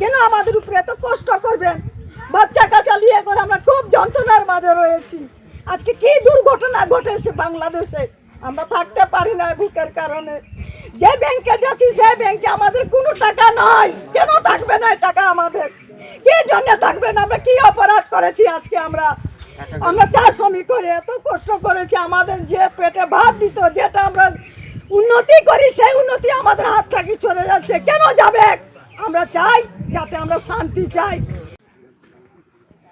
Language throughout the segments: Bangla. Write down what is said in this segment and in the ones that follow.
কেন আমাদের উপরে এত কষ্ট করবেন? বাচ্চা কাচ্চা নিয়ে করে আমরা খুব যন্ত্রণার মাঝে রয়েছি। আজকে কি দুর্ঘটনা ঘটেছে বাংলাদেশে? আমরা থাকতে পারি না বুকের কারণে। যে ব্যাংকে যাচ্ছি, সে ব্যাংকে আমাদের কোনো টাকা নয় কেন থাকবে না টাকা আমাদের? কি জন্য থাকবে না? আমরা কি অপরাধ করেছি আজকে আমরা? আমরা চা শ্রমিক করে এত কষ্ট করেছি, আমাদের যে পেটে ভাত দিত, যেটা আমরা উন্নতি করি, সেই উন্নতি আমাদের হাত থেকে চলে যাচ্ছে। কেন যাবে? আমরা চাই যাতে আমরা শান্তি চাই।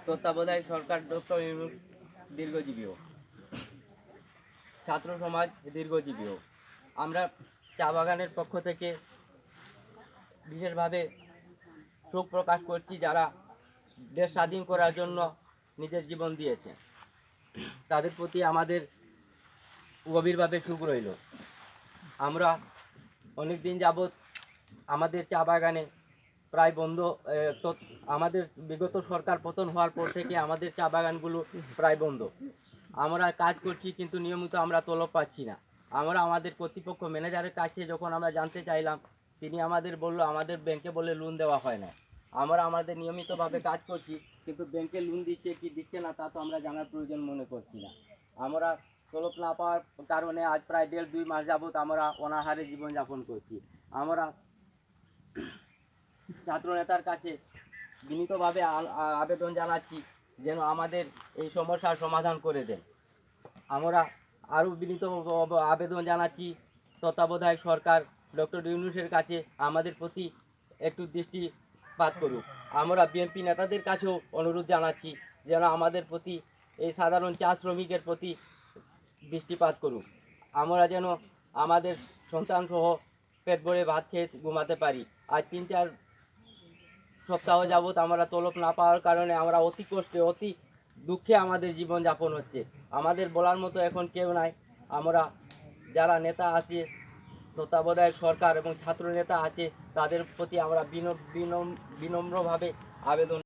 তত্ত্বাবধায়ক সরকার ডক্টর দীর্ঘজীবী ছাত্র সমাজ দীর্ঘজীবী আমরা চা বাগানের পক্ষ থেকে বিশেষভাবে শোক প্রকাশ করছি যারা দেশ স্বাধীন করার জন্য নিজের জীবন দিয়েছে। তাদের প্রতি আমাদের গভীরভাবে সুখ রইল। আমরা অনেক দিন যাবৎ আমাদের চা বাগানে প্রায় বন্ধ আমাদের বিগত সরকার পতন হওয়ার পর থেকে আমাদের চা বাগানগুলো প্রায় বন্ধ। আমরা কাজ করছি কিন্তু নিয়মিত আমরা তলব পাচ্ছি না। আমরা আমাদের কর্তৃপক্ষ ম্যানেজারের কাছে যখন আমরা জানতে চাইলাম, তিনি আমাদের বলল, আমাদের ব্যাংকে বলে লোন দেওয়া হয় না। আমরা আমাদের নিয়মিতভাবে কাজ করছি, কিন্তু ব্যাংকে লোন দিচ্ছে কি দিচ্ছে না তা তো আমরা জানার প্রয়োজন মনে করছি না। আমরা তলব না পাওয়ার কারণে আজ প্রায় দেড় দুই মাস যাবত আমরা অনাহারে জীবনযাপন করছি। আমরা ছাত্র নেতার কাছে বিনীতভাবে আবেদন জানাচ্ছি যেন আমাদের এই সমস্যার সমাধান করে দেন। আমরা আরও বিনীত আবেদন জানাচ্ছি, তত্ত্বাবধায়ক সরকার ডক্টর ইউনুসের কাছে আমাদের প্রতি একটু দৃষ্টিপাত করুক। আমরা বিএনপি নেতাদের কাছেও অনুরোধ জানাচ্ছি যেন আমাদের প্রতি এই সাধারণ চা শ্রমিকের প্রতি দৃষ্টিপাত করুক। আমরা যেন আমাদের সন্তান সহ পেট ভরে ভাত খেয়ে ঘুমাতে পারি। আর তিন চার সপ্তাহ যাবত আমরা তলব না পাওয়ার কারণে আমরা অতি কষ্টে, অতি দুঃখে আমাদের জীবন যাপন হচ্ছে। আমাদের বলার মতো এখন কেউ নাই। আমরা যারা নেতা আছে, তত্ত্বাবধায়ক সরকার এবং ছাত্র নেতা আছে, তাদের প্রতি আমরা বিনম বিনম বিনম্রভাবে আবেদন